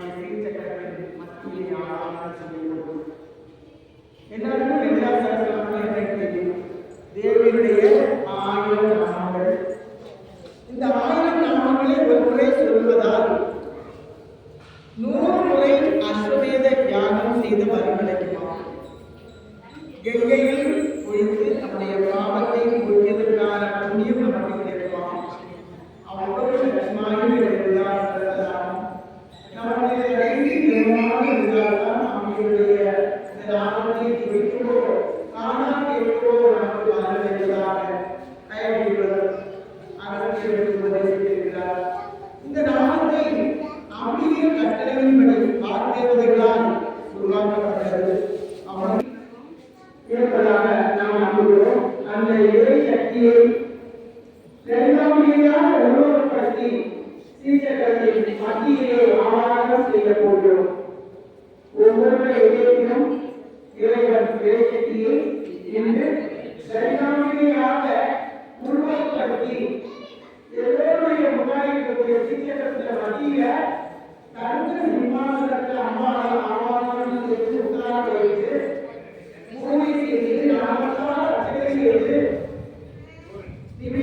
தன்னுடைய சீர்ச்சக்கரத்தில் மத்தியிலே ஆளான சொல்லுவோம் எல்லாருக்கும் வெங்கடாசாரத்தில் எனக்கு தெரியும் தேவனுடைய ஆயிரம் நாமங்கள். இந்த ஆயிரம் நாமங்களை ஒரு முறை சொல்வதால் நூறு முறை அஸ்வமேத தியானம் செய்த வரவழைக்குமா கங்கையில் ஒழித்து நம்முடைய இறை சக்தியை பெருந்தமிழியாக உருவகப்படுத்தி சீர்சக்கரத்தின் மத்தியிலே ஆதாரம் செய்ய போகிறோம். ஒவ்வொரு இதயத்திலும் இறைவன் இறை சக்தியை இன்று சரிதாமியாக உருவகப்படுத்தி எல்லோருடைய முன்னாடி இருக்கக்கூடிய சீர்சக்கரத்தின் மத்தியில தங்க விமானத்திற்கு அம்மா ஆவாரம் செய்ய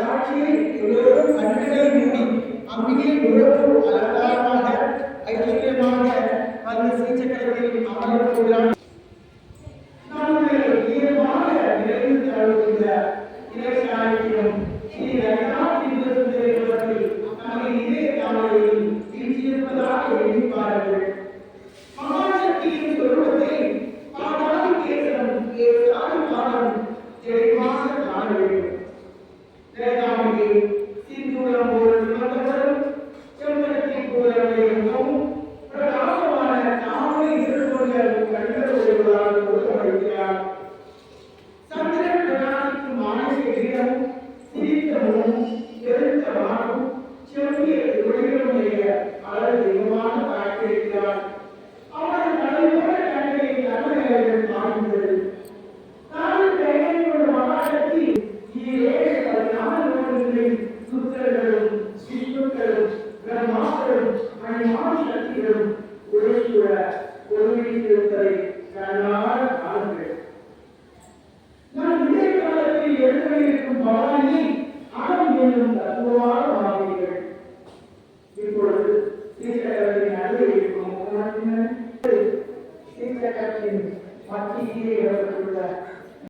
అలాంటి अनकल है है। Thank you.